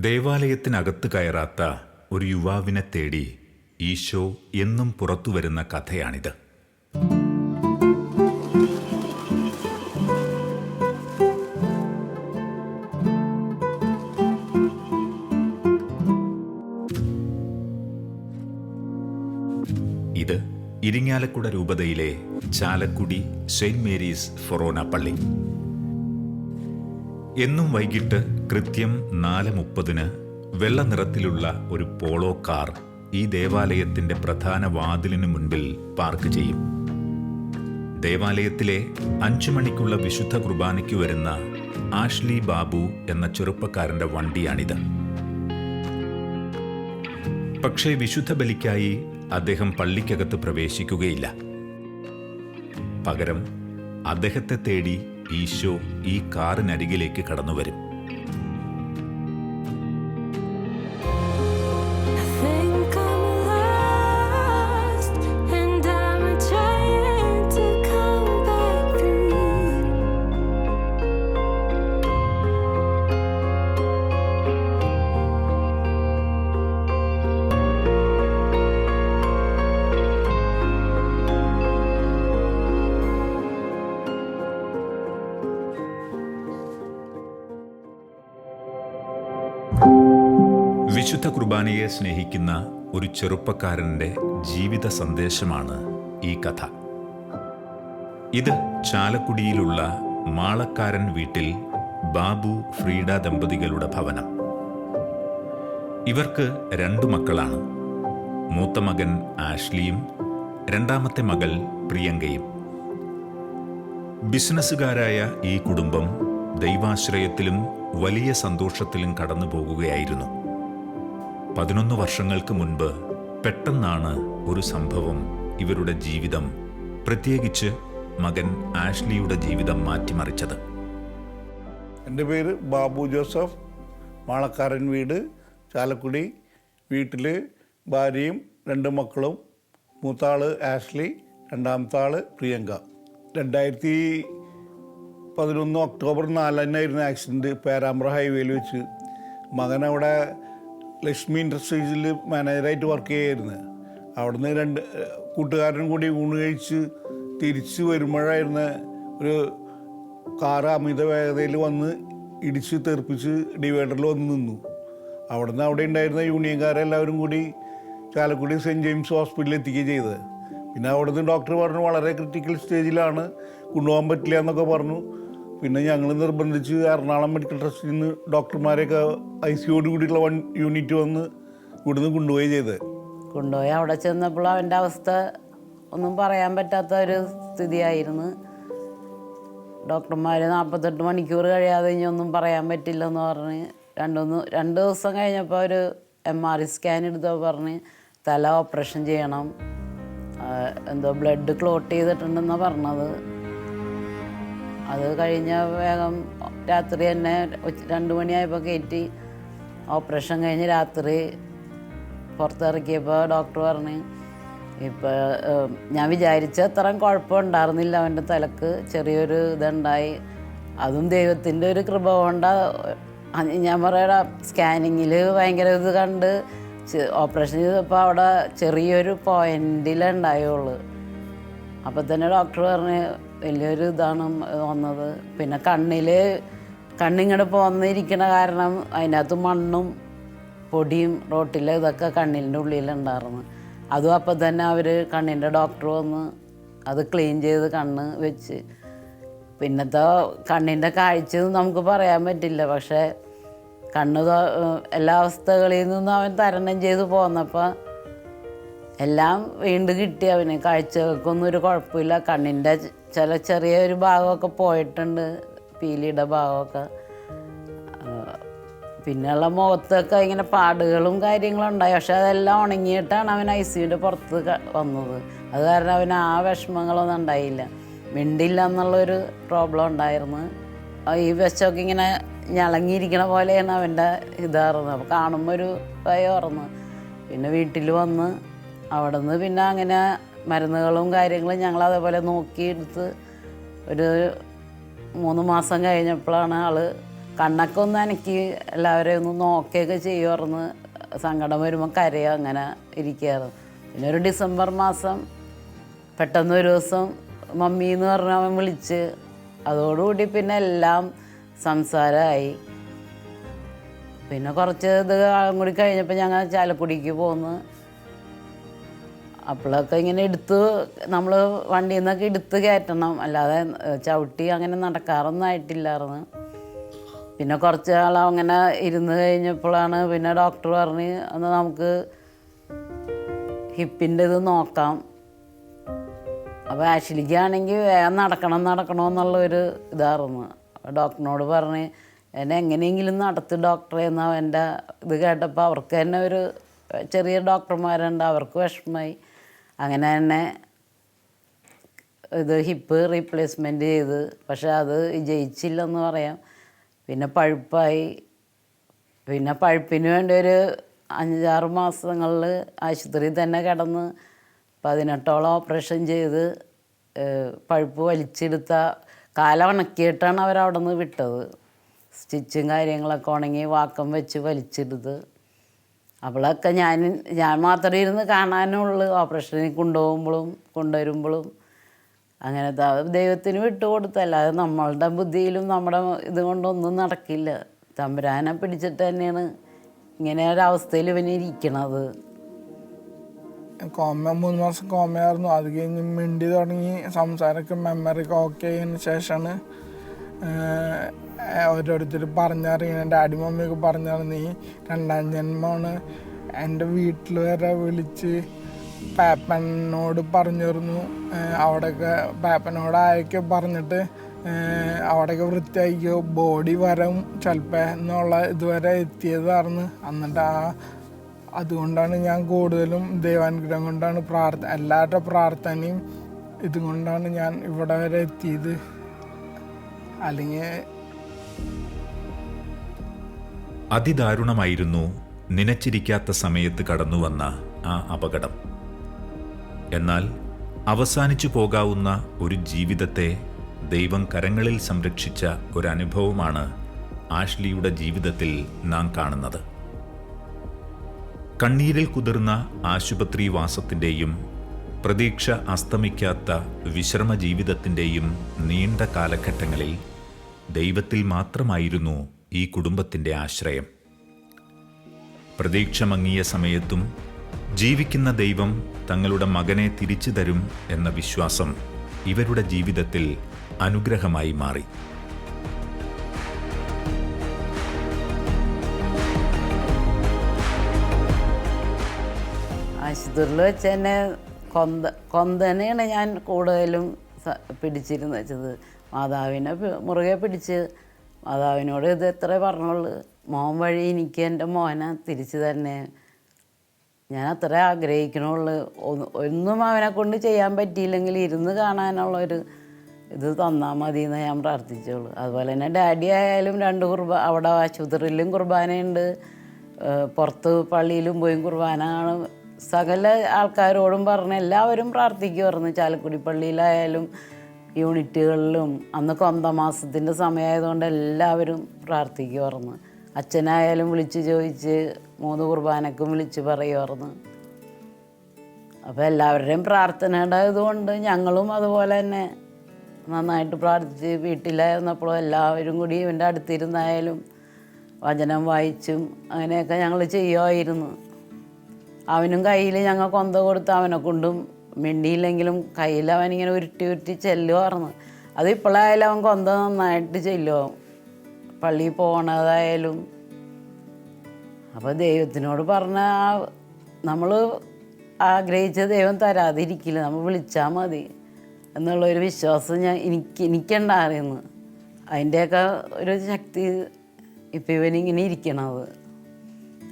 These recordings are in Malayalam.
ദേവാലയത്തിനകത്ത് കയറാത്ത ഒരു യുവാവിനെ തേടി ഈശോ എന്നും പുറത്തു വരുന്ന കഥയാണിത്. ഇത് ഇരിങ്ങാലക്കുട രൂപതയിലെ ചാലക്കുടി സെയിന്റ് മേരീസ് ഫൊറോന പള്ളി. എന്നും വൈകിട്ട് കൃത്യം നാല് മുപ്പതിന് വെള്ള നിറത്തിലുള്ള ഒരു പോളോ കാർ ഈ ദേവാലയത്തിന്റെ പ്രധാന വാതിലിന് മുൻപിൽ പാർക്ക് ചെയ്യും. ദേവാലയത്തിലെ അഞ്ചു മണിക്കുള്ള വിശുദ്ധ കുർബാനയ്ക്ക് വരുന്ന ആഷ്ലി ബാബു എന്ന ചെറുപ്പക്കാരന്റെ വണ്ടിയാണിത്. പക്ഷേ വിശുദ്ധ ബലിക്കായി അദ്ദേഹം പള്ളിക്കകത്ത് പ്രവേശിക്കുകയില്ല. പകരം അദ്ദേഹത്തെ തേടി ഈശോ ഈ കാറിനരികിലേക്ക് കടന്നുവരും. ഒരു ചെറുപ്പക്കാരന്റെ ജീവിത സന്ദേശമാണ് ഈ കഥ. ഇത് ചാലക്കുടിയിലുള്ള മാളക്കാരൻ വീട്ടിൽ ബാബു ഫ്രീഡ ദമ്പതികളുടെ ഭവനം. ഇവർക്ക് രണ്ടു മക്കളാണ്. മൂത്ത മകൻ ആഷ്ലിയും രണ്ടാമത്തെ മകൾ പ്രിയങ്കയും. ബിസിനസ്സുകാരായ ഈ കുടുംബം ദൈവാശ്രയത്തിലും വലിയ സന്തോഷത്തിലും കടന്നു പോകുകയായിരുന്നു പതിനൊന്ന് വർഷങ്ങൾക്ക് മുൻപ് പെട്ടെന്നാണ് ഒരു സംഭവം ഇവരുടെ ജീവിതം പ്രത്യേകിച്ച് മകൻ ആഷ്ലിയുടെ ജീവിതം മാറ്റിമറിച്ചത്. എന്റെ പേര് ബാബു ജോസഫ്. മാളക്കാരൻ വീട് ചാലക്കുടി. വീട്ടിൽ ഭാര്യയും രണ്ട് മക്കളും. മൂത്താൾ ആഷ്ലി രണ്ടാമത്തെ ആൾ പ്രിയങ്ക. രണ്ടായിരത്തി പതിനൊന്ന് ഒക്ടോബർ നാലിനായിരുന്നു ആക്സിഡന്റ് പേരാമ്പ്ര ഹൈവേയിൽ വെച്ച്. മകൻ അവിടെ ലക്ഷ്മി ഇൻഡസ്ട്രീസിൽ മാനേജറായിട്ട് വർക്ക് ചെയ്യായിരുന്നു. അവിടുന്ന് രണ്ട് കൂട്ടുകാരൻ കൂടി ഊണ് കഴിച്ച് തിരിച്ച് വരുമ്പോഴായിരുന്നു ഒരു കാറ് അമിത വേഗതയിൽ വന്ന് ഇടിച്ച് തെറിപ്പിച്ച് ഡിവൈഡറിൽ വന്ന് നിന്നു. അവിടുന്ന് അവിടെ ഉണ്ടായിരുന്ന യൂണിയൻകാരെല്ലാവരും കൂടി ചാലക്കുടി സെന്റ് ജെയിംസ് ഹോസ്പിറ്റലിൽ എത്തിക്കുകയും ചെയ്തത്. പിന്നെ അവിടുന്ന് ഡോക്ടർ പറഞ്ഞു വളരെ ക്രിട്ടിക്കൽ സ്റ്റേജിലാണ് കൊണ്ടുപോകാൻ പറ്റില്ല എന്നൊക്കെ പറഞ്ഞു. പിന്നെ ഞങ്ങൾ നിർബന്ധിച്ച് എറണാകുളം മെഡിക്കൽ ട്രസ്റ്റിൽ നിന്ന് ഡോക്ടർമാരെയൊക്കെ ഐ സിയോട് കൂടിയുള്ള വൺ യൂണിറ്റ് വന്ന് ഇവിടുന്ന് കൊണ്ടുപോയി ചെയ്തത് കൊണ്ടുപോയി. അവിടെ ചെന്നപ്പോൾ അവന്റെ അവസ്ഥ ഒന്നും പറയാൻ പറ്റാത്ത ഒരു സ്ഥിതിയായിരുന്നു. ഡോക്ടർമാർ നാൽപ്പത്തെട്ട് മണിക്കൂർ കഴിയാതെ ഇനി ഒന്നും പറയാൻ പറ്റില്ലെന്ന് പറഞ്ഞ് രണ്ടൊന്ന് രണ്ട് ദിവസം കഴിഞ്ഞപ്പോൾ ഒരു എം ആർ ഐ സ്കാൻ എടുത്തപ്പോൾ പറഞ്ഞ് തല ഓപ്പറേഷൻ ചെയ്യണം. എന്തോ ബ്ലഡ് ക്ലോട്ട് ചെയ്തിട്ടുണ്ടെന്നാണ് പറഞ്ഞത്. അത് കഴിഞ്ഞ വേഗം രാത്രി തന്നെ രണ്ട് മണിയായപ്പോൾ കയറ്റി ഓപ്പറേഷൻ കഴിഞ്ഞ് രാത്രി പുറത്തിറക്കിയപ്പോൾ ഡോക്ടർ പറഞ്ഞു ഇപ്പോൾ ഞാൻ വിചാരിച്ച അത്രയും കുഴപ്പമുണ്ടായിരുന്നില്ല അവന്റെ തലക്ക് ചെറിയൊരു ഇതുണ്ടായി. അതും ദൈവത്തിന്റെ ഒരു കൃപ കൊണ്ടാ ഞാൻ പറയടാ സ്കാനിങ്ങിൽ ഭയങ്കര ഇത് കണ്ട് ഓപ്പറേഷൻ ചെയ്തപ്പോൾ അവിടെ ചെറിയൊരു പോയിന്റിലുണ്ടായുള്ളൂ അപ്പോൾ തന്നെ ഡോക്ടർ പറഞ്ഞ് വലിയൊരു ഇതാണ് വന്നത്. പിന്നെ കണ്ണിൽ കണ്ണിങ്ങോട്ട് വന്നിരിക്കണ കാരണം അതിനകത്ത് മണ്ണും പൊടിയും റോട്ടിലെ ഇതൊക്കെ കണ്ണിന്റെ ഉള്ളിലുണ്ടായിരുന്നു. അതും അപ്പം തന്നെ അവർ കണ്ണിന്റെ ഡോക്ടർ വന്ന് അത് ക്ലീൻ ചെയ്ത് കണ്ണ് വെച്ച്. പിന്നത്തെ കണ്ണിന്റെ കാഴ്ച നമുക്ക് പറയാൻ പറ്റില്ല. പക്ഷേ കണ്ണ് എല്ലാ അവസ്ഥകളിൽ നിന്നും അവൻ തരണം ചെയ്ത് പോന്നപ്പോൾ എല്ലാം വീണ്ടും കിട്ടി അവന്. കാഴ്ചകൾക്കൊന്നും ഒരു കുഴപ്പമില്ല. കണ്ണിന്റെ ച- ചെറിയ ഒരു ഭാഗമൊക്കെ പോയിട്ടുണ്ട് പീലിയുടെ ഭാഗമൊക്കെ. പിന്നെയുള്ള മുഖത്തൊക്കെ ഇങ്ങനെ പാടുകളും കാര്യങ്ങളും ഉണ്ടായി. പക്ഷെ അതെല്ലാം ഉണങ്ങിയിട്ടാണ് അവൻ ഐ സിയുടെ പുറത്ത് വന്നത്. അത് കാരണം അവന് ആ വിഷമങ്ങളൊന്നും ഉണ്ടായില്ല. മിണ്ടില്ല എന്നുള്ളൊരു പ്രോബ്ലം ഉണ്ടായിരുന്നു. ഈ വെച്ചൊക്കെ ഇങ്ങനെ ഞളങ്ങിയിരിക്കണ പോലെയാണ് അവന്റെ ഇതാറുന്നത്. അപ്പോൾ കാണുമ്പോൾ ഒരു ഭയം ഓർന്ന് പിന്നെ വീട്ടിൽ വന്ന് അവിടെ നിന്ന് പിന്നെ അങ്ങനെ മരുന്നുകളും കാര്യങ്ങളും ഞങ്ങൾ അതേപോലെ നോക്കിയെടുത്ത് ഒരു മൂന്ന് മാസം കഴിഞ്ഞപ്പോഴാണ് ആൾ കണ്ണൊക്കെ ഒന്ന് എനിക്ക് എല്ലാവരെയും ഒന്ന് നോക്കുകയൊക്കെ ചെയ്യുമായിരുന്നു സങ്കടം വരുമ്പോൾ കരയോ അങ്ങനെ ഇരിക്കുകയായിരുന്നു. പിന്നെ ഒരു ഡിസംബർ മാസം പെട്ടെന്ന് ഒരു ദിവസം മമ്മി എന്ന് പറഞ്ഞ അവൻ വിളിച്ച് അതോടുകൂടി പിന്നെ എല്ലാം സംസാരമായി. പിന്നെ കുറച്ച് ഇത് കൂടി കഴിഞ്ഞപ്പോൾ ഞങ്ങൾ ചാലക്കുടിക്ക് പോന്ന് അപ്പോഴൊക്കെ ഇങ്ങനെ എടുത്ത് നമ്മൾ വണ്ടിയിൽ നിന്നൊക്കെ എടുത്ത് കയറ്റണം. അല്ലാതെ ചവിട്ടി അങ്ങനെ നടക്കാറൊന്നും ആയിട്ടില്ലായിരുന്നു. പിന്നെ കുറച്ച് നാൾ അങ്ങനെ ഇരുന്ന് കഴിഞ്ഞപ്പോഴാണ് പിന്നെ ഡോക്ടർ പറഞ്ഞ് ഒന്ന് നമുക്ക് ഹിപ്പിന്റെ ഇത് നോക്കാം. അപ്പോൾ ആഷിലിക്കാണെങ്കിൽ വേഗം നടക്കണം നടക്കണം എന്നുള്ള ഒരു ഇതായിരുന്നു ഡോക്ടറിനോട് പറഞ്ഞ് എന്നെ എങ്ങനെയെങ്കിലും നടത്തി ഡോക്ടറെ. എന്നാൽ എന്റെ ഇത് കേട്ടപ്പോൾ അവർക്ക് തന്നെ ഒരു ചെറിയ ഡോക്ടർമാരുണ്ട്. അവർക്ക് വിഷമമായി. അങ്ങനെ തന്നെ ഇത് ഹിപ്പ് റീപ്ലേസ്മെന്റ് ചെയ്ത്. പക്ഷെ അത് ജയിച്ചില്ലെന്ന് പറയാം. പിന്നെ പഴുപ്പായി. പിന്നെ പഴുപ്പിന് വേണ്ടി ഒരു അഞ്ചാറ് മാസങ്ങളിൽ ആശുപത്രിയിൽ തന്നെ കിടന്ന് പതിനെട്ടോളം ഓപ്പറേഷൻ ചെയ്ത് പഴുപ്പ് വലിച്ചെടുത്ത കാലമുണക്കിയിട്ടാണ് അവരവിടെ നിന്ന് വിട്ടത്. സ്റ്റിച്ചും കാര്യങ്ങളൊക്കെ ഉണങ്ങി വാക്കം വെച്ച് വലിച്ചെടുത്ത്. അവളൊക്കെ ഞാൻ ഞാൻ മാത്രമേ ഇരുന്ന് കാണാനുള്ളൂ. ഓപ്പറേഷനിൽ കൊണ്ടുപോകുമ്പോഴും കൊണ്ടുവരുമ്പോഴും. അങ്ങനത്തെ ദൈവത്തിന് വിട്ടുകൊടുത്തു. അല്ലാതെ നമ്മളുടെ ബുദ്ധിയിലും നമ്മുടെ ഇത് കൊണ്ടൊന്നും നടക്കില്ല. തമ്പുരാനെ പിടിച്ചിട്ട് തന്നെയാണ് ഇങ്ങനെ ഒരവസ്ഥയിൽ ഇവന് ഇരിക്കണത്. കോമ മൂന്ന് മാസം കോമയായിരുന്നു. അത് കഴിഞ്ഞ് മിണ്ടി തുടങ്ങി. സംസാരമൊക്കെ മെമ്മറി ഓക്കെ ആയതിനു ശേഷമാണ് ഓരോരുത്തർ പറഞ്ഞറിയണം. ഡാഡി മമ്മിയൊക്കെ പറഞ്ഞറിഞ്ഞ നീ രണ്ടാം ജന്മമാണ്. എന്റെ വീട്ടിൽ വരെ വിളിച്ച് പാപ്പനോട് പറഞ്ഞിരുന്നു. അവിടെയൊക്കെ പാപ്പനോട് ആയൊക്കെ പറഞ്ഞിട്ട് അവിടെയൊക്കെ വൃത്തിയാക്കിയോ ബോഡി വരം ചിലപ്പോൾ എന്നുള്ള ഇതുവരെ എത്തിയതായിരുന്നു. എന്നിട്ട് ആ അതുകൊണ്ടാണ് ഞാൻ കൂടുതലും ദൈവാനുഗ്രഹം കൊണ്ടാണ് പ്രാർത്ഥ എല്ലാവരുടെ പ്രാർത്ഥനയും ഇതുകൊണ്ടാണ് ഞാൻ ഇവിടെ വരെ എത്തിയത്. അല്ലെങ്കിൽ അതിദാരുണമായിരുന്നു നനച്ചിരിക്കാത്ത സമയത്ത് കടന്നുവന്ന ആ അപകടം. എന്നാൽ അവസാനിച്ചു പോകാവുന്ന ഒരു ജീവിതത്തെ ദൈവം കരങ്ങളിൽ സംരക്ഷിച്ച ഒരനുഭവമാണ് ആഷ്ലിയുടെ ജീവിതത്തിൽ നാം കാണുന്നത്. കണ്ണീരിൽ കുതിർന്ന ആശുപത്രി വാസത്തിന്റെയും പ്രതീക്ഷ അസ്തമിക്കാത്ത വിശ്രമ ജീവിതത്തിന്റെയും നീണ്ട കാലഘട്ടങ്ങളിൽ ദൈവത്തിൽ മാത്രമായിരുന്നു ഈ കുടുംബത്തിന്റെ ആശ്രയം. പ്രതീക്ഷ മങ്ങിയ സമയത്തും ജീവിക്കുന്ന ദൈവം തങ്ങളുടെ മകനെ തിരിച്ചു തരും എന്ന വിശ്വാസം ഇവരുടെ ജീവിതത്തിൽ അനുഗ്രഹമായി മാറി. ആശുപത്രിയിൽ വെച്ച് തന്നെ കൊന്ത കൊന്തനെയാണ് ഞാൻ കൂടുതലും പിടിച്ചിരുന്നു വെച്ചത്. മാതാവിനെ മുറുകെ പിടിച്ച് മാതാവിനോട് ഇത് എത്ര പറഞ്ഞുള്ളൂ മോൻ വഴി എനിക്ക് എന്റെ മോനെ തിരിച്ചു തന്നെ. ഞാൻ അത്ര ആഗ്രഹിക്കണുള്ളൂ. ഒന്ന്- അവനെ കൊണ്ട് ചെയ്യാൻ പറ്റിയില്ലെങ്കിൽ ഇരുന്ന് കാണാനുള്ളൊരു ഇത് തന്നാൽ മതി എന്ന് ഞാൻ പ്രാർത്ഥിച്ചോളൂ. അതുപോലെ തന്നെ ഡാഡി ആയാലും രണ്ട് കുർബ അവിടെ ആശുപത്രിയിലും കുർബാനയുണ്ട്. പുറത്ത് പള്ളിയിലും പോയി കുർബാന കാണും സകല ആൾക്കാരോടും പറഞ്ഞ് എല്ലാവരും പ്രാർത്ഥിക്കുമായിരുന്നു ചാലക്കുടി പള്ളിയിലായാലും യൂണിറ്റുകളിലും അന്ന് കൊന്തമാസത്തിന്റെ സമയമായതുകൊണ്ട് എല്ലാവരും പ്രാർത്ഥിക്കുമായിരുന്നു. അച്ഛനായാലും വിളിച്ച് ചോദിച്ച് മൂന്ന് കുർബാനക്കും വിളിച്ച് പറയുമായിരുന്നു. അപ്പോൾ എല്ലാവരുടെയും പ്രാർത്ഥനയുടെ ഇതുകൊണ്ട് ഞങ്ങളും അതുപോലെ തന്നെ നന്നായിട്ട് പ്രാർത്ഥിച്ച് വീട്ടിലായിരുന്നപ്പോഴും എല്ലാവരും കൂടി ഇവന്റെ അടുത്തിരുന്നായാലും വചനം വായിച്ചും അങ്ങനെയൊക്കെ ഞങ്ങൾ ചെയ്യുമായിരുന്നു. അവനും കയ്യിൽ ഞങ്ങൾ കൊന്ത കൊടുത്ത് അവനെ കൊണ്ടും മിണ്ടിയില്ലെങ്കിലും കയ്യിൽ ഇങ്ങനെ ഉരുട്ടി ഉരുട്ടി ചെല്ലുമായിരുന്നു അത് ഇപ്പോഴായാലും അവൻ കൊന്ത നന്നായിട്ട് ചെല്ലുമോ പള്ളിയിൽ പോണതായാലും. അപ്പോൾ ദൈവത്തിനോട് പറഞ്ഞ നമ്മൾ ആഗ്രഹിച്ച ദൈവം തരാതിരിക്കില്ല. നമ്മൾ വിളിച്ചാൽ മതി. എന്നുള്ളൊരു വിശ്വാസം ഞാൻ എനിക്ക് എനിക്കുണ്ടായിരുന്നു അതിന്റെയൊക്കെ ഒരു ശക്തി ഇപ്പം ഇവനിങ്ങനെ ഇരിക്കണത്.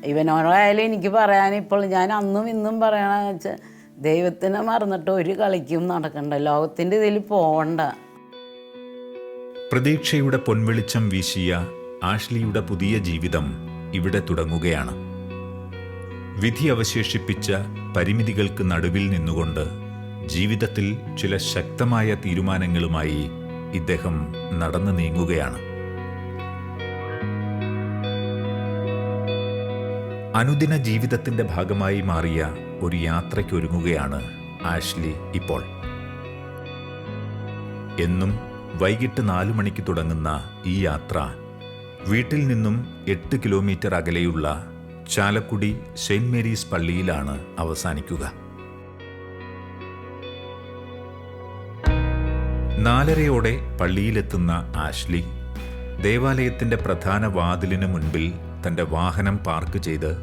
ഇവനോടായാലും എനിക്ക് പറയാൻ ഇപ്പോൾ ഞാൻ അന്നും ഇന്നും പറയണമെന്ന് വെച്ചാൽ ദൈവത്തിനെ മറന്നിട്ട് ഒരു കളിക്കും നടക്കണ്ട. ലോകത്തിന്റെ ഇതിൽ പോകണ്ട പ്രതീക്ഷയുടെ പൊൻവെളിച്ചം വീശിയ ആഷ്ലിയുടെ പുതിയ ജീവിതം ഇവിടെ തുടങ്ങുകയാണ്. വിധി അവശേഷിപ്പിച്ച പരിമിതികൾക്ക് നടുവിൽ നിന്നുകൊണ്ട് ജീവിതത്തിൽ ചില ശക്തമായ തീരുമാനങ്ങളുമായി ഇദ്ദേഹം നടന്നു നീങ്ങുകയാണ്. അനുദിന ജീവിതത്തിന്റെ ഭാഗമായി മാറിയ ഒരു യാത്രയ്ക്കൊരുങ്ങുകയാണ് ആഷ്ലി ഇപ്പോൾ. എന്നും വൈകിട്ട് നാലു മണിക്ക് തുടങ്ങുന്ന ഈ യാത്ര വീട്ടിൽ നിന്നും എട്ട് കിലോമീറ്റർ അകലെയുള്ള ചാലക്കുടി സെയിന്റ് മേരീസ് പള്ളിയിലാണ് അവസാനിക്കുക. നാലരയോടെ പള്ളിയിലെത്തുന്ന ആഷ്ലി ദേവാലയത്തിന്റെ പ്രധാന വാതിലിന് മുൻപിൽ തന്റെ വാഹനം പാർക്ക് ചെയ്ത്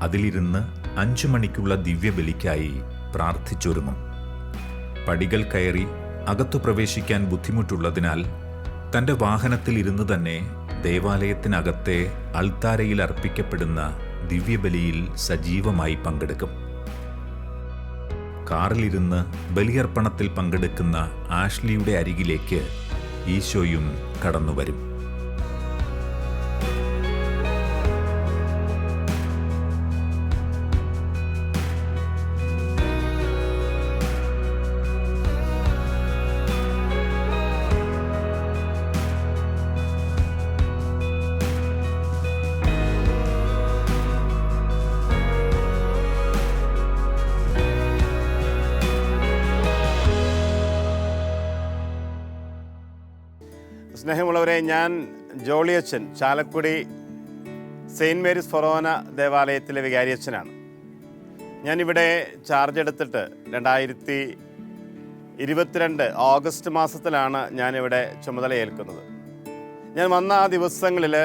അതിലിരുന്ന് അഞ്ചു മണിക്കുള്ള ദിവ്യബലിക്കായി പ്രാർത്ഥിച്ചൊരുങ്ങും. പടികൾ കയറി അകത്തു പ്രവേശിക്കാൻ ബുദ്ധിമുട്ടുള്ളതിനാൽ തന്റെ വാഹനത്തിൽ ഇരുന്ന് തന്നെ ദേവാലയത്തിനകത്തെ അൾത്താരയിൽ അർപ്പിക്കപ്പെടുന്ന ദിവ്യബലിയിൽ സജീവമായി പങ്കെടുക്കും. കാറിലിരുന്ന് ബലിയർപ്പണത്തിൽ പങ്കെടുക്കുന്ന ആഷ്ലിയുടെ അരികിലേക്ക് ഈശോയും കടന്നുവരും. സ്നേഹമുള്ളവരെ ഞാൻ ജോളിയച്ചൻ ചാലക്കുടി സെയിന്റ് മേരീസ് ഫൊറോന ദേവാലയത്തിലെ വികാരിയച്ഛനാണ്. ഞാനിവിടെ ചാർജ് എടുത്തിട്ട് രണ്ടായിരത്തി ഇരുപത്തിരണ്ട് ഓഗസ്റ്റ് മാസത്തിലാണ് ഞാനിവിടെ ചുമതലയേൽക്കുന്നത്. ഞാൻ വന്ന ആ ദിവസങ്ങളിൽ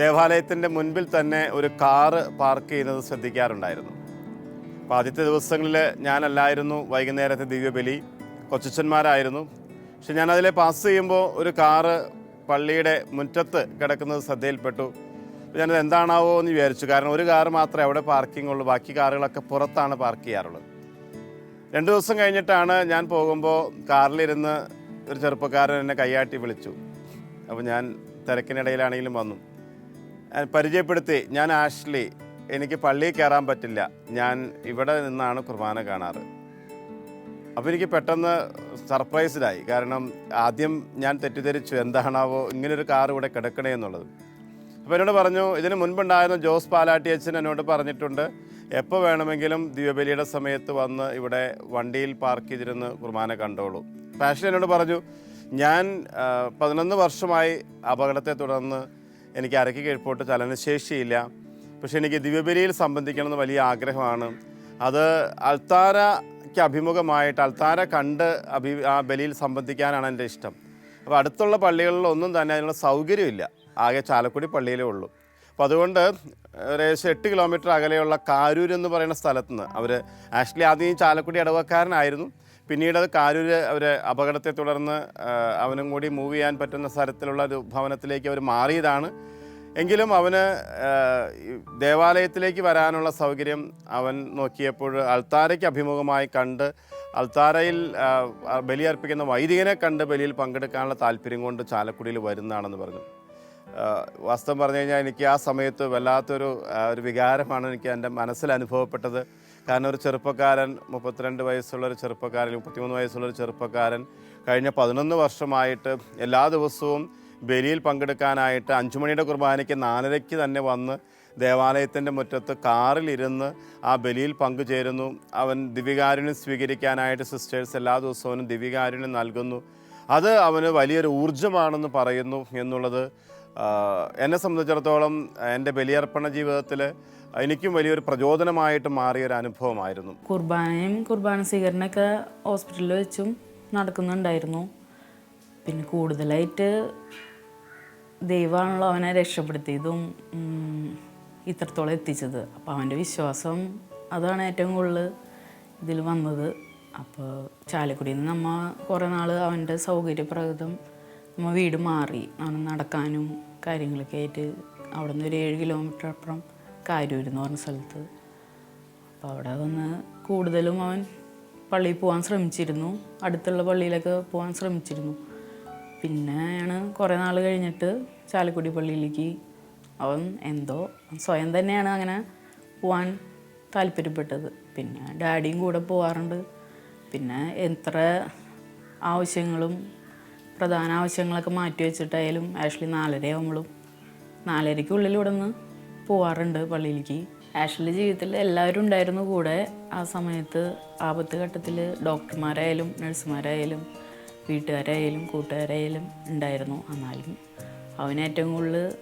ദേവാലയത്തിന്റെ മുൻപിൽ തന്നെ ഒരു കാറ് പാർക്ക് ചെയ്യുന്നത് ശ്രദ്ധിക്കാറുണ്ടായിരുന്നു. അപ്പോൾ ആദ്യത്തെ ദിവസങ്ങളിൽ ഞാനല്ലായിരുന്നു വൈകുന്നേരത്തെ ദിവ്യബലി കൊച്ചച്ചന്മാരായിരുന്നു പക്ഷെ ഞാൻ അതിലെ പാസ് ചെയ്യുമ്പോൾ ഒരു കാറ് പള്ളിയുടെ മുറ്റത്ത് കിടക്കുന്നത് ശ്രദ്ധയിൽപ്പെട്ടു. ഞാനത് എന്താണാവോ എന്ന് വിചാരിച്ചു. കാരണം ഒരു കാറ് മാത്രമേ അവിടെ പാർക്കിംഗ് ഉള്ളൂ. ബാക്കി കാറുകളൊക്കെ പുറത്താണ് പാർക്ക് ചെയ്യാറുള്ളത്. രണ്ട് ദിവസം കഴിഞ്ഞിട്ടാണ് ഞാൻ പോകുമ്പോൾ കാറിലിരുന്ന് ഒരു ചെറുപ്പക്കാരൻ എന്നെ കൈയാട്ടി വിളിച്ചു. അപ്പോൾ ഞാൻ തിരക്കിനിടയിലാണെങ്കിലും വന്നു. പരിചയപ്പെടുത്തി ഞാൻ ആഷ്ലി. എനിക്ക് പള്ളിയിൽ കയറാൻ പറ്റില്ല. ഞാൻ ഇവിടെ നിന്നാണ് കുർബാന കാണാറ്. അപ്പോൾ എനിക്ക് പെട്ടെന്ന് സർപ്രൈസ്ഡായി കാരണം ആദ്യം ഞാൻ തെറ്റിദ്ധരിച്ചു. എന്താണാവോ ഇങ്ങനൊരു കാർ ഇവിടെ കിടക്കണേ എന്നുള്ളത്. അപ്പോൾ എന്നോട് പറഞ്ഞു ഇതിന് മുൻപുണ്ടായിരുന്ന ജോസ് പാലാട്ടി അച്ഛൻ എന്നോട് പറഞ്ഞിട്ടുണ്ട് എപ്പോൾ വേണമെങ്കിലും ദിവ്യബലിയുടെ സമയത്ത് വന്ന് ഇവിടെ വണ്ടിയിൽ പാർക്ക് ചെയ്തിരുന്ന് കുർബാന കണ്ടോളൂ. പാഷൻ എന്നോട് പറഞ്ഞു ഞാൻ പതിനൊന്ന് വർഷമായി അപകടത്തെ തുടർന്ന് എനിക്ക് അരക്ക് കീഴ്പോട്ട് ചലനശേഷിയില്ല. പക്ഷേ എനിക്ക് ദിവ്യബലിയിൽ സംബന്ധിക്കണമെന്ന് വലിയ ആഗ്രഹമാണ്. അത് അൾത്താരയ്ക്ക് അഭിമുഖമായിട്ട് അൽത്താര കണ്ട് അഭി ആ ബലിയിൽ സംബന്ധിക്കാനാണ് എന്റെ ഇഷ്ടം. അപ്പോൾ അടുത്തുള്ള പള്ളികളിലൊന്നും തന്നെ അതിനുള്ള സൗകര്യമില്ല. ആകെ ചാലക്കുടി പള്ളിയിലേ ഉള്ളൂ. അപ്പോൾ അതുകൊണ്ട് ഏകദേശം എട്ട് കിലോമീറ്റർ അകലെയുള്ള കാരൂർ എന്ന് പറയുന്ന സ്ഥലത്ത് നിന്ന് അവർ ആക്ച്വലി ആദ്യം ചാലക്കുടി ഇടവക്കാരനായിരുന്നു പിന്നീട് അത് കാരൂർ അവർ അപകടത്തെ തുടർന്ന് അവനും കൂടി മൂവ് ചെയ്യാൻ പറ്റുന്ന സ്ഥലത്തിലുള്ള ഒരു ഭവനത്തിലേക്ക് അവർ മാറിയതാണ്. എങ്കിലും അവന് ദേവാലയത്തിലേക്ക് വരാനുള്ള സൗകര്യം അവൻ നോക്കിയപ്പോൾ അൾത്താരയ്ക്ക് അഭിമുഖമായി കണ്ട് അൾത്താരയിൽ ബലിയർപ്പിക്കുന്ന വൈദികനെ കണ്ട് ബലിയിൽ പങ്കെടുക്കാനുള്ള താല്പര്യം കൊണ്ട് ചാലക്കുടിയിൽ വരുന്നതാണെന്ന് പറഞ്ഞു. വാസ്തവം പറഞ്ഞു കഴിഞ്ഞാൽ എനിക്ക് ആ സമയത്ത് വല്ലാത്തൊരു ഒരു വികാരമാണ് എനിക്ക് എന്റെ മനസ്സിൽ അനുഭവപ്പെട്ടത്. കാരണം ഒരു ചെറുപ്പക്കാരൻ മുപ്പത്തിരണ്ട് വയസ്സുള്ള ഒരു ചെറുപ്പക്കാരൻ മുപ്പത്തിമൂന്ന് വയസ്സുള്ള ഒരു ചെറുപ്പക്കാരൻ കഴിഞ്ഞ പതിനൊന്ന് വർഷമായിട്ട് എല്ലാ ദിവസവും ബലിയിൽ പങ്കെടുക്കാനായിട്ട് അഞ്ചുമണിയുടെ കുർബാനയ്ക്ക് നാലരയ്ക്ക് തന്നെ വന്ന് ദേവാലയത്തിന്റെ മുറ്റത്ത് കാറിലിരുന്ന് ആ ബലിയിൽ പങ്കുചേരുന്നു. അവൻ ദിവികാരുണ്യം സ്വീകരിക്കാനായിട്ട് സിസ്റ്റേഴ്സ് എല്ലാ ദിവസവും ദിവികാരുണ്യം നൽകുന്നു. അത് അവന് വലിയൊരു ഊർജമാണെന്ന് പറയുന്നു എന്നുള്ളത് എന്നെ സംബന്ധിച്ചിടത്തോളം എന്റെ ബലിയർപ്പണ ജീവിതത്തിൽ എനിക്കും വലിയൊരു പ്രചോദനമായിട്ട് മാറിയൊരു അനുഭവമായിരുന്നു. കുർബാനയും കുർബാന സ്വീകരണമൊക്കെ ഹോസ്പിറ്റലിൽ വെച്ചും നടക്കുന്നുണ്ടായിരുന്നു. പിന്നെ കൂടുതലായിട്ട് ദൈവമാണല്ലോ അവനെ രക്ഷപ്പെടുത്തിയതും ഇത്രത്തോളം എത്തിച്ചത്. അപ്പോൾ അവന്റെ വിശ്വാസം അതാണ് ഏറ്റവും കൂടുതൽ ഇതിൽ വന്നത്. അപ്പോൾ ചാലക്കുടിയിൽ നിന്ന് നമ്മ കുറേ നാൾ അവന്റെ സൗകര്യപ്രകൃതം നമ്മ വീട് മാറി. അവന് നടക്കാനും കാര്യങ്ങളൊക്കെ ആയിട്ട് അവിടെ നിന്ന് ഒരു ഏഴ് കിലോമീറ്റർ അപ്പുറം കാരൂർ എന്ന് പറഞ്ഞ സ്ഥലത്ത്. അപ്പോൾ അവിടെ വന്ന് കൂടുതലും അവൻ പള്ളിയിൽ പോകാൻ ശ്രമിച്ചിരുന്നു. അടുത്തുള്ള പള്ളിയിലൊക്കെ പോകാൻ ശ്രമിച്ചിരുന്നു. പിന്നെയാണ് കുറേ നാൾ കഴിഞ്ഞിട്ട് ചാലക്കുടി പള്ളിയിലേക്ക്. അവൻ എന്തോ സ്വയം തന്നെയാണ് അങ്ങനെ പോവാൻ താല്പര്യപ്പെട്ടത്. പിന്നെ ഡാഡിയും കൂടെ പോവാറുണ്ട്. പിന്നെ എത്ര ആവശ്യങ്ങളും പ്രധാന ആവശ്യങ്ങളൊക്കെ മാറ്റി വെച്ചിട്ടായാലും ആക്ച്വലി നാലരയാവുമ്പോഴും നാലരയ്ക്കുള്ളിൽ ഇവിടെ നിന്ന് പോവാറുണ്ട് പള്ളിയിലേക്ക്. ആക്ച്വലി ജീവിതത്തിൽ എല്ലാവരും ഉണ്ടായിരുന്നു കൂടെ ആ സമയത്ത് ആപത്ത് ഘട്ടത്തിൽ ഡോക്ടർമാരായാലും നഴ്സുമാരായാലും വീട്ടുകാരായാലും കൂട്ടുകാരായാലും ഉണ്ടായിരുന്നു. എന്നാലും അവന് ഏറ്റവും കൂടുതൽ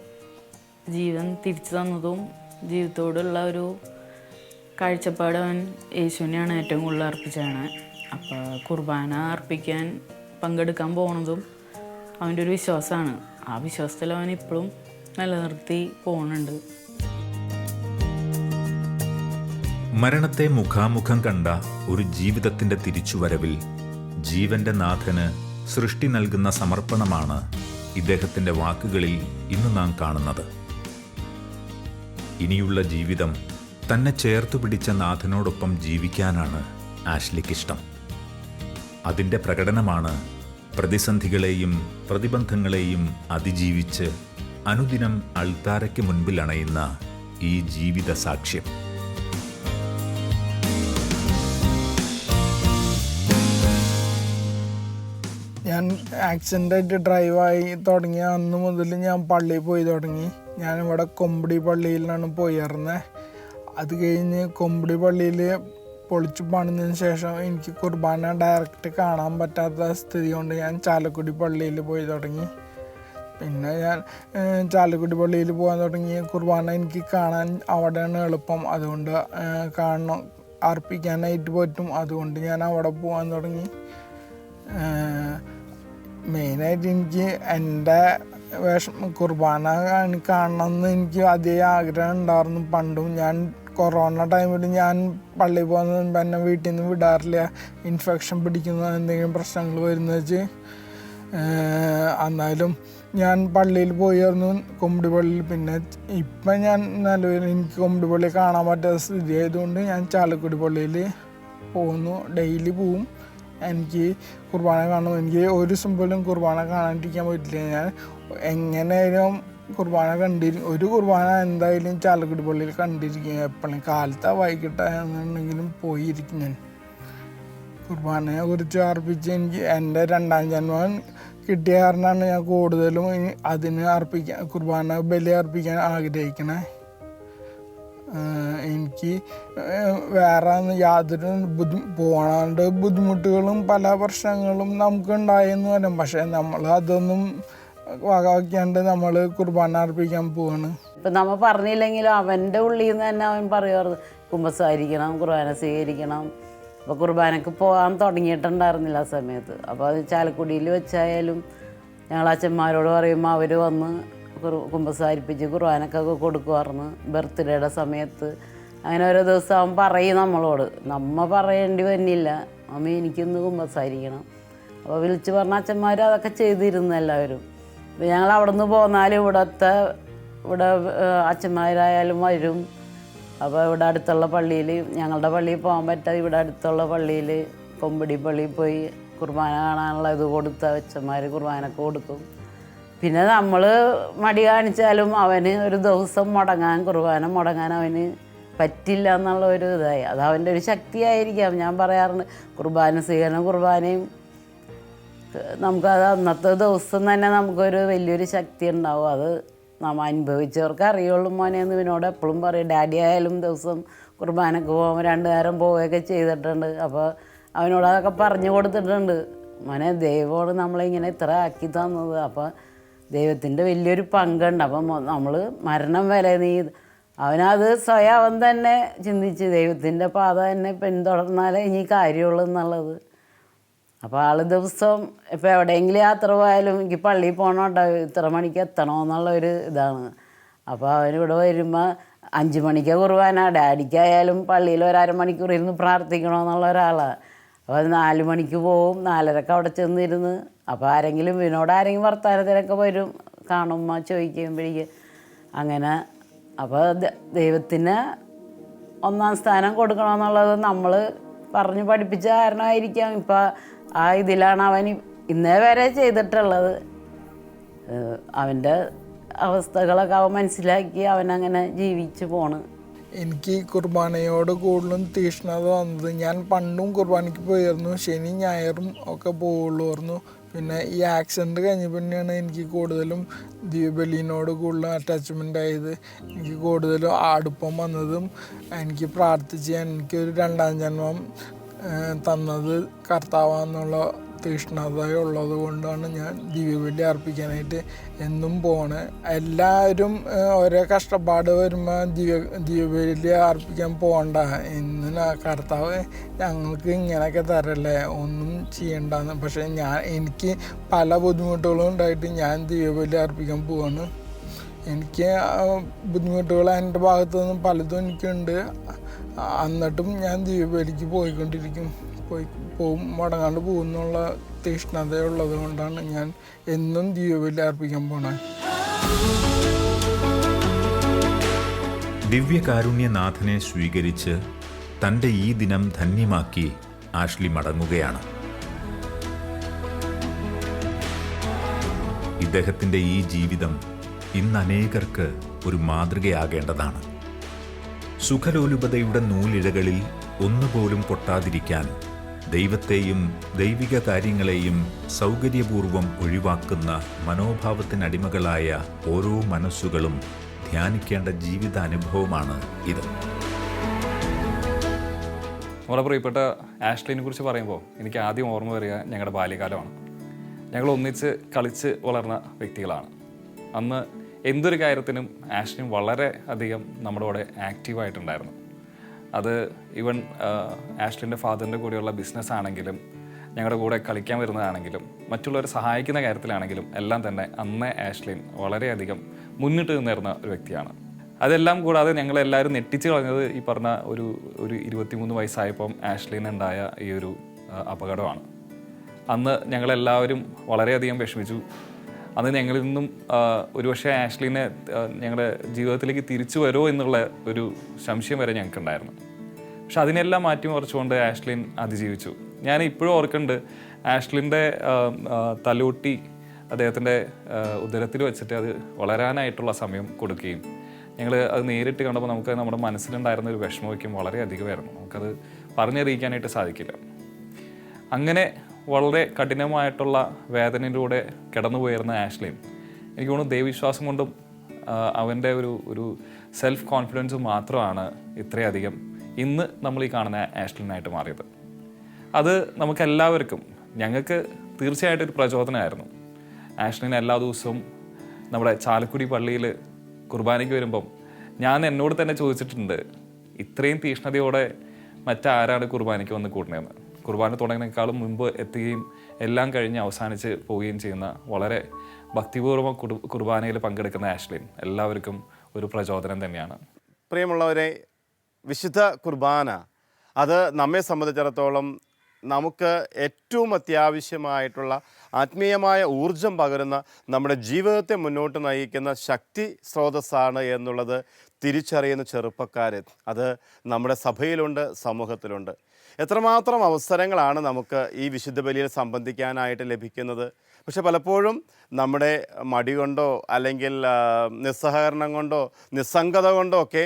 ജീവൻ തിരിച്ചു തന്നതും ജീവിതത്തോടുള്ള ഒരു കാഴ്ചപ്പാട് അവൻ യേശുവിനെയാണ് ഏറ്റവും കൂടുതൽ അർപ്പിച്ചതാണ്. അപ്പോൾ കുർബാന അർപ്പിക്കാൻ പങ്കെടുക്കാൻ പോകുന്നതും അവന്റെ ഒരു വിശ്വാസമാണ്. ആ വിശ്വാസത്തിൽ അവൻ ഇപ്പോഴും നിലനിർത്തി പോകുന്നുണ്ട് മരണത്തെ മുഖാമുഖം കണ്ട ഒരു ജീവിതത്തിന്റെ തിരിച്ചുവരവിൽ ജീവന്റെ നാഥന് സൃഷ്ടി നൽകുന്ന സമർപ്പണമാണ് ഇദ്ദേഹത്തിന്റെ വാക്കുകളിൽ ഇന്ന് നാം കാണുന്നത്. ഇനിയുള്ള ജീവിതം തന്നെ ചേർത്തു പിടിച്ച നാഥനോടൊപ്പം ജീവിക്കാനാണ് ആഷ്ലിക്കിഷ്ടം. അതിന്റെ പ്രകടനമാണ് പ്രതിസന്ധികളെയും പ്രതിബന്ധങ്ങളെയും അതിജീവിച്ച് അനുദിനം അൾത്താരയ്ക്ക് മുൻപിൽ അണയുന്ന ഈ ജീവിത സാക്ഷ്യം. ഞാൻ ആക്സിഡന്റായിട്ട് ഡ്രൈവായി തുടങ്ങി. അന്ന് മുതൽ ഞാൻ പള്ളിയിൽ പോയി തുടങ്ങി. ഞാൻ ഇവിടെ കൊമ്പടി പള്ളിയിലാണ് പോയിരുന്നത് അത് കഴിഞ്ഞ് കൊമ്പടി പള്ളിയിൽ പൊളിച്ചു പണിതിന് ശേഷം എനിക്ക് കുർബാന ഡയറക്റ്റ് കാണാൻ പറ്റാത്ത സ്ഥിതി കൊണ്ട് ഞാൻ ചാലക്കുടി പള്ളിയിൽ പോയി തുടങ്ങി. പിന്നെ ഞാൻ ചാലക്കുടി പള്ളിയിൽ പോകാൻ തുടങ്ങി. കുർബാന എനിക്ക് കാണാൻ അവിടെയാണ് എളുപ്പം. അതുകൊണ്ട് കാണണം അർപ്പിക്കാനായിട്ട് പറ്റും. അതുകൊണ്ട് ഞാൻ അവിടെ പോകാൻ തുടങ്ങി. മെയിനായിട്ട് എനിക്ക് എന്റെ വേഷം കുർബാന കാണി- കാണണം എന്ന് എനിക്ക് അതേ ആഗ്രഹം ഉണ്ടായിരുന്നു. പണ്ടും ഞാൻ കൊറോണ ടൈമിൽ ഞാൻ പള്ളിയിൽ പോകുന്ന മുൻപ് എന്നെ വീട്ടിൽ നിന്ന് വിടാറില്ല. ഇൻഫെക്ഷൻ പിടിക്കുന്ന എന്തെങ്കിലും പ്രശ്നങ്ങൾ വരുന്ന വെച്ച്. എന്നാലും ഞാൻ പള്ളിയിൽ പോയിരുന്നു കൊമ്പടി പള്ളിയിൽ. പിന്നെ ഇപ്പം ഞാൻ നിലവിൽ എനിക്ക് കൊമ്പടി പള്ളി കാണാൻ പറ്റാത്ത സ്ഥിതി ആയതുകൊണ്ട് ഞാൻ ചാലക്കുടി പള്ളിയിൽ പോകുന്നു. ഡെയിലി പോവും. എനിക്ക് കുർബാന കാണുന്നു എനിക്ക് ഒരു സിമ്പിളും കുർബാന കാണാണ്ടിരിക്കാൻ പറ്റില്ല. ഞാൻ എങ്ങനെയായാലും കുർബാന കണ്ടിരി ഒരു കുർബാന എന്തായാലും ചാലക്കുടി പള്ളിയിൽ കണ്ടിരിക്കും. എപ്പോഴും കാലത്താ വൈകിട്ടാണെന്നുണ്ടെങ്കിലും പോയിരിക്കും ഞാൻ. കുർബാനയെ കുറിച്ച് അർപ്പിച്ച് എനിക്ക് എന്റെ രണ്ടാം ജന്മം കിട്ടിയ കാരണമാണ് ഞാൻ കൂടുതലും അതിന് അർപ്പിക്കാൻ കുർബാന ബലി അർപ്പിക്കാൻ ആഗ്രഹിക്കണേ. എനിക്ക് വേറെ യാതൊരു ബുദ്ധി പോകാണ്ട് ബുദ്ധിമുട്ടുകളും പല പ്രശ്നങ്ങളും നമുക്ക് ഉണ്ടായെന്ന് പക്ഷേ നമ്മൾ അതൊന്നും വകവയ്ക്കാണ്ട് നമ്മൾ കുർബാന അർപ്പിക്കാൻ പോവാണ്. ഇപ്പം നമ്മൾ പറഞ്ഞില്ലെങ്കിലും അവന്റെ ഉള്ളിൽ നിന്ന് തന്നെ അവൻ പറയുമായിരുന്നു കുമ്പസാരിക്കണം കുർബാന സ്വീകരിക്കണം. അപ്പോൾ കുർബാനക്ക് പോകാൻ തുടങ്ങിയിട്ടുണ്ടായിരുന്നില്ല ആ സമയത്ത്. അപ്പോൾ അത് ചാലക്കുടിയിൽ വെച്ചായാലും ഞങ്ങൾ അച്ഛന്മാരോട് പറയുമ്പോൾ അവർ വന്ന് കുമ്പസാരിപ്പിച്ച് ഖുർആാനൊക്കെ കൊടുക്കുമായിരുന്നു ബർത്ത്ഡേയുടെ സമയത്ത്. അങ്ങനെ ഓരോ ദിവസം അവൻ പറയും നമ്മളോട്. നമ്മ പറയേണ്ടി വന്നില്ല. അമ്മ എനിക്കൊന്ന് കുമ്പസാരിക്കണം. അപ്പോൾ വിളിച്ച് പറഞ്ഞ അച്ഛന്മാർ അതൊക്കെ ചെയ്തിരുന്നു എല്ലാവരും. ഇപ്പം ഞങ്ങൾ അവിടെ നിന്ന് പോന്നാലും ഇവിടുത്തെ ഇവിടെ അച്ഛന്മാരായാലും വരും. അപ്പോൾ ഇവിടെ അടുത്തുള്ള പള്ളിയിൽ ഞങ്ങളുടെ പള്ളിയിൽ പോകാൻ പറ്റാതെ ഇവിടെ അടുത്തുള്ള പള്ളിയിൽ കൊമ്പടി പള്ളിയിൽ പോയി കുർബാന കാണാനുള്ള ഇത് കൊടുത്ത അച്ഛന്മാർ കുർബാനൊക്കെ കൊടുക്കും പിന്നെ നമ്മൾ മടി കാണിച്ചാലും അവന് ഒരു ദിവസം മുടങ്ങാൻ കുർബാന മുടങ്ങാൻ അവന് പറ്റില്ല എന്നുള്ള ഒരു ഇതായി. അത് അവന്റെ ഒരു ശക്തിയായിരിക്കാം. ഞാൻ പറയാറുണ്ട് കുർബാന സ്വീകരണം കുർബാനയും നമുക്കത് അന്നത്തെ ദിവസം തന്നെ നമുക്കൊരു വലിയൊരു ശക്തി ഉണ്ടാവും. അത് നാം അനുഭവിച്ചവർക്ക് അറിയുള്ളൂ മോനെ എന്ന് ഇവനോട് എപ്പോഴും പറയും. ഡാഡി ആയാലും ദിവസം കുർബാനക്ക് പോകാൻ രണ്ടു നേരം പോവുകയൊക്കെ ചെയ്തിട്ടുണ്ട്. അപ്പോൾ അവനോട് അതൊക്കെ പറഞ്ഞു കൊടുത്തിട്ടുണ്ട്. മോനെ ദൈവമാണ് നമ്മളിങ്ങനെ ഇത്ര ആക്കി തന്നത്. അപ്പോൾ ദൈവത്തിന്റെ വലിയൊരു പങ്കുണ്ട്. അപ്പം നമ്മൾ മരണം വരെ നീ അവനത് സ്വയം അവൻ തന്നെ ചിന്തിച്ച് ദൈവത്തിന്റെ പാത തന്നെ പിന്തുടർന്നാലേ ഇനി കാര്യമുള്ളൂ എന്നുള്ളത്. അപ്പോൾ ആൾ ദിവസം ഇപ്പോൾ എവിടെയെങ്കിലും യാത്ര പോയാലും എനിക്ക് പള്ളിയിൽ പോകണോട്ടോ ഇത്ര മണിക്ക് എത്തണമെന്നുള്ള ഒരു ഇതാണ്. അപ്പോൾ അവനിവിടെ വരുമ്പോൾ അഞ്ച് മണിക്ക് കുർബാന ഡാഡിക്കായാലും പള്ളിയിൽ ഒരു അരമണിക്കൂർ ഇരുന്ന് പ്രാർത്ഥിക്കണമെന്നുള്ള ഒരാളാണ് അപ്പോൾ അത് നാല് മണിക്ക് പോവും നാലരക്ക് അവിടെ ചെന്നിരുന്ന്. അപ്പോൾ ആരെങ്കിലും വിനോട് ആരെങ്കിലും വർത്താനത്തിനൊക്കെ വരും കാണുമ്പോൾ ചോദിക്കുമ്പോഴേക്ക് അങ്ങനെ. അപ്പോൾ ദൈവത്തിന് ഒന്നാം സ്ഥാനം കൊടുക്കണമെന്നുള്ളത് നമ്മൾ പറഞ്ഞു പഠിപ്പിച്ച കാരണമായിരിക്കാം. ഇപ്പം ആ ഇതിലാണ് അവൻ ഇന്നേ വരെ ചെയ്തിട്ടുള്ളത്. അവന്റെ അവസ്ഥകളൊക്കെ അവൻ മനസ്സിലാക്കി അവനങ്ങനെ ജീവിച്ചു പോണ്. എനിക്ക് കുർബാനയോട് കൂടുതലും തീഷ്ണത വന്നത് ഞാൻ പണ്ടും കുർബാനയ്ക്ക് പോയിരുന്നു ശനി ഞായറും ഒക്കെ പോവുള്ളായിരുന്നു പിന്നെ ഈ ആക്സിഡന്റ് കഴിഞ്ഞ പിന്നെയാണ് എനിക്ക് കൂടുതലും ദീപലിനോട് കൂടുതലും അറ്റാച്ച്മെന്റ് ആയത്. എനിക്ക് കൂടുതലും അടുപ്പം വന്നതും എനിക്ക് പ്രാർത്ഥിച്ച് എനിക്കൊരു രണ്ടാം ജന്മം തന്നത് കർത്താവാന്നുള്ള തീഷ്ണതയുള്ളത് കൊണ്ടാണ് ഞാൻ ദിവ്യബലി അർപ്പിക്കാനായിട്ട് എന്നും പോണേ. എല്ലാവരും ഒരേ കഷ്ടപ്പാട് വരുമ്പോൾ ദിവ്യ ദിവ്യബലി അർപ്പിക്കാൻ പോകണ്ട ഇന്ന് കർത്താവ് ഞങ്ങൾക്ക് ഇങ്ങനെയൊക്കെ തരല്ലേ? ഒന്നും ചെയ്യണ്ടെന്ന്. പക്ഷേ ഞാൻ എനിക്ക് പല ബുദ്ധിമുട്ടുകളും ഉണ്ടായിട്ട് ഞാൻ ദിവ്യബലി അർപ്പിക്കാൻ പോവാണ്. എനിക്ക് ബുദ്ധിമുട്ടുകൾ എന്റെ ഭാഗത്തു നിന്നും പലതും എനിക്കുണ്ട്. എന്നിട്ടും ഞാൻ ദിവ്യബലിക്ക് പോയിക്കൊണ്ടിരിക്കും. പോയി പോവും മടങ്ങാണ്ട് പോകുന്നുള്ള തീഷ്ണതയുള്ളത് കൊണ്ടാണ് ഞാൻ എന്നും ദിവ്യവിൽ അർപ്പിക്കാൻ പോണത് ദിവ്യകാരുണ്യനാഥനെ സ്വീകരിച്ച് തന്റെ ഈ ദിനം ധന്യമാക്കി ആഷ്ലി മടങ്ങുകയാണ്. ഇദ്ദേഹത്തിന്റെ ഈ ജീവിതം ഇന്ന് അനേകർക്ക് ഒരു മാതൃകയാകേണ്ടതാണ്. സുഖലോലുപതയുടെ നൂലിഴകളിൽ ഒന്നുപോലും പൊട്ടാതിരിക്കാൻ ദൈവത്തെയും ദൈവിക കാര്യങ്ങളെയും സൗകര്യപൂർവം ഒഴിവാക്കുന്ന മനോഭാവത്തിനടിമകളായ ഓരോ മനസ്സുകളും ധ്യാനിക്കേണ്ട ജീവിതാനുഭവമാണ് ഇത്. നമ്മുടെ പ്രിയപ്പെട്ട ആഷ്ലിനെ കുറിച്ച് പറയുമ്പോൾ എനിക്ക് ആദ്യം ഓർമ്മ വരിക ഞങ്ങളുടെ ബാല്യകാലമാണ്. ഞങ്ങൾ ഒന്നിച്ച് കളിച്ച് വളർന്ന വ്യക്തികളാണ്. അന്ന് എന്തൊരു കാര്യത്തിനും ആഷ്ലിൻ വളരെ അധികം നമ്മുടെ കൂടെ ആക്റ്റീവായിട്ടുണ്ടായിരുന്നു അത് ഈവൻ ആഷ്ലിന്റെ ഫാദറിന്റെ കൂടെയുള്ള ബിസിനസ് ആണെങ്കിലും ഞങ്ങളുടെ കൂടെ കളിക്കാൻ വരുന്നതാണെങ്കിലും മറ്റുള്ളവരെ സഹായിക്കുന്ന കാര്യത്തിലാണെങ്കിലും എല്ലാം തന്നെ അന്ന് ആഷ്ലിൻ വളരെയധികം മുന്നിട്ട് നിന്നിരുന്ന ഒരു വ്യക്തിയാണ്. അതെല്ലാം കൂടാതെ ഞങ്ങളെല്ലാവരും നെട്ടിച്ച് കളഞ്ഞത് ഈ പറഞ്ഞ ഒരു ഒരു ഇരുപത്തിമൂന്ന് വയസ്സായപ്പം ആഷ്ലിനുണ്ടായ ഈ ഒരു അപകടമാണ്. അന്ന് ഞങ്ങളെല്ലാവരും വളരെയധികം വിഷമിച്ചു. അന്ന് ഞങ്ങളിൽ നിന്നും ഒരുപക്ഷെ ആഷ്ലിനെ ഞങ്ങളുടെ ജീവിതത്തിലേക്ക് തിരിച്ചു വരുമോ എന്നുള്ള ഒരു സംശയം വരെ ഞങ്ങൾക്കുണ്ടായിരുന്നു. പക്ഷെ അതിനെല്ലാം മാറ്റി മറിച്ചുകൊണ്ട് ആഷ്ലിൻ അതിജീവിച്ചു. ഞാൻ ഇപ്പോഴും ഓർക്കുന്നുണ്ട് ആഷ്ലിന്റെ തലോട്ടി അദ്ദേഹത്തിന്റെ ഉദരത്തിൽ വെച്ചിട്ട് അത് വളരാനായിട്ടുള്ള സമയം കൊടുക്കുകയും ഞങ്ങൾ അത് നേരിട്ട് കണ്ടപ്പോൾ നമുക്ക് നമ്മുടെ മനസ്സിലുണ്ടായിരുന്ന ഒരു വിഷമമൊക്കെ വളരെയധികമായിരുന്നു. നമുക്കത് പറഞ്ഞറിയിക്കാനായിട്ട് സാധിക്കില്ല. അങ്ങനെ വളരെ കഠിനമായിട്ടുള്ള വേദനയിലൂടെ കിടന്നുപോയിരുന്ന ആഷ്ലിൻ എനിക്ക് തോന്നുന്നു ദൈവവിശ്വാസം കൊണ്ടും അവന്റെ ഒരു ഒരു സെൽഫ് കോൺഫിഡൻസും മാത്രമാണ് ഇത്രയധികം ഇന്ന് നമ്മൾ ഈ കാണുന്ന ആഷ്ലിനായിട്ട് മാറിയത്. അത് നമുക്കെല്ലാവർക്കും ഞങ്ങൾക്ക് തീർച്ചയായിട്ടും ഒരു പ്രചോദനമായിരുന്നു. ആഷ്ലിൻ എല്ലാ ദിവസവും നമ്മുടെ ചാലക്കുടി പള്ളിയിൽ കുർബാനയ്ക്ക് വരുമ്പം ഞാൻ എന്നോട് തന്നെ ചോദിച്ചിട്ടുണ്ട് ഇത്രയും തീഷ്ണതയോടെ മറ്റാരാണ് കുർബാനയ്ക്ക് വന്ന് കൂട്ടണതെന്ന് കുർബാന തുടങ്ങിനേക്കാളും മുമ്പ് എത്തുകയും എല്ലാം കഴിഞ്ഞ് അവസാനിച്ച് പോവുകയും ചെയ്യുന്ന വളരെ ഭക്തിപൂർവം കുർബാനയിൽ പങ്കെടുക്കുന്ന ആഷ്ലിൻ എല്ലാവർക്കും ഒരു പ്രചോദനം തന്നെയാണ്. പ്രിയമുള്ളവരെ വിശുദ്ധ കുർബാന അത് നമ്മെ സംബന്ധിച്ചിടത്തോളം നമുക്ക് ഏറ്റവും അത്യാവശ്യമായിട്ടുള്ള ആത്മീയമായ ഊർജം പകരുന്ന നമ്മുടെ ജീവിതത്തെ മുന്നോട്ട് നയിക്കുന്ന ശക്തി സ്രോതസ്സാണ് എന്നുള്ളത് തിരിച്ചറിയുന്ന ചെറുപ്പക്കാർ അത് നമ്മുടെ സഭയിലുണ്ട് സമൂഹത്തിലുണ്ട്. എത്രമാത്രം അവസരങ്ങളാണ് നമുക്ക് ഈ വിശുദ്ധ ബലിയിൽ സംബന്ധിക്കാനായിട്ട് ലഭിക്കുന്നത്. പക്ഷെ പലപ്പോഴും നമ്മുടെ മടി കൊണ്ടോ അല്ലെങ്കിൽ നിസ്സഹകരണം കൊണ്ടോ നിസ്സംഗത കൊണ്ടോ ഒക്കെ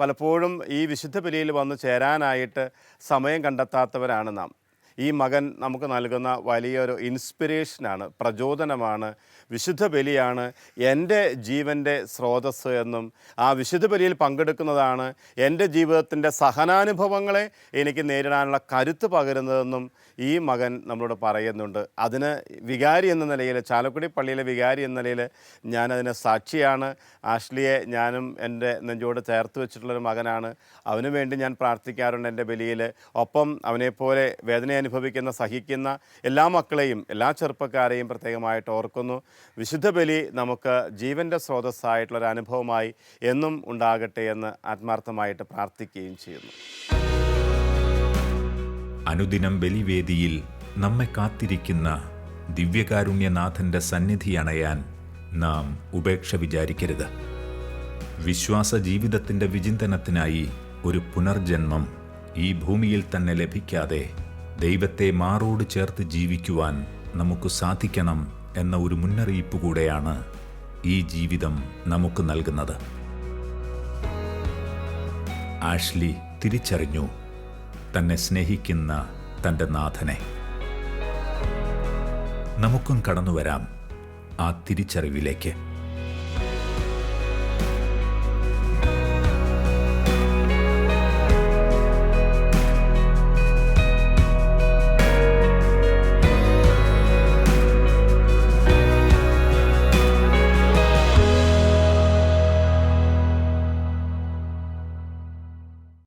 പലപ്പോഴും ഈ വിശുദ്ധ ബലിയിൽ വന്ന് ചേരാനായിട്ട് സമയം കണ്ടെത്താത്തവരാണ് നാം. ഈ മകൻ നമുക്ക് നൽകുന്ന വലിയൊരു ഇൻസ്പിരേഷനാണ് പ്രചോദനമാണ് വിശുദ്ധ ബലിയാണ് എന്റെ ജീവന്റെ സ്രോതസ്സ് എന്നും ആ വിശുദ്ധ ബലിയിൽ പങ്കെടുക്കുന്നതാണ് എന്റെ ജീവിതത്തിന്റെ സഹനാനുഭവങ്ങളെ എനിക്ക് നേരിടാനുള്ള കരുത്ത് പകരുന്നതെന്നും ഈ മകൻ നമ്മളോട് പറയുന്നുണ്ട്. അതിന് വികാരി എന്ന നിലയിൽ ചാലക്കുടി പള്ളിയിലെ വികാരി എന്ന നിലയിൽ ഞാനതിന് സാക്ഷിയാണ്. ആഷ്ലിയെ ഞാനും എന്റെ നെഞ്ചോട് ചേർത്ത് വെച്ചിട്ടുള്ളൊരു മകനാണ്. അവന് വേണ്ടി ഞാൻ പ്രാർത്ഥിക്കാറുണ്ട് എന്റെ ബലിയിൽ. ഒപ്പം അവനെപ്പോലെ വേദന അനുഭവിക്കുന്ന സഹിക്കുന്ന എല്ലാ മക്കളെയും എല്ലാ ചെറുപ്പക്കാരെയും പ്രത്യേകമായിട്ട് ഓർക്കുന്നു. വിശുദ്ധ ബലി നമുക്ക് ജീവന്റെ സ്രോതസ്സായിട്ടുള്ളൊരു അനുഭവമായി എന്നും ഉണ്ടാകട്ടെ എന്ന് ആത്മാർത്ഥമായിട്ട് പ്രാർത്ഥിക്കുകയും ചെയ്യുന്നു. അനുദിനം ബലിവേദിയിൽ നമ്മെ കാത്തിരിക്കുന്ന ദിവ്യകാരുണ്യനാഥന്റെ സന്നിധി അണയാൻ നാം ഉപേക്ഷ വിചാരിക്കരുത്. വിശ്വാസ ജീവിതത്തിന്റെ വിചിന്തനത്തിനായി ഒരു പുനർജന്മം ഈ ഭൂമിയിൽ തന്നെ ലഭിക്കാതെ ദൈവത്തെ മാറോട് ചേർത്ത് ജീവിക്കുവാൻ നമുക്ക് സാധിക്കണം എന്ന ഒരു മുന്നറിയിപ്പ് കൂടെയാണ് ഈ ജീവിതം നമുക്ക് നൽകുന്നത്. ആഷ്ലി തിരിച്ചറിഞ്ഞു തന്നെ സ്നേഹിക്കുന്ന തന്റെ നാഥനെ. നമുക്കും കടന്നു വരാം ആ തിരിച്ചറിവിലേക്ക്.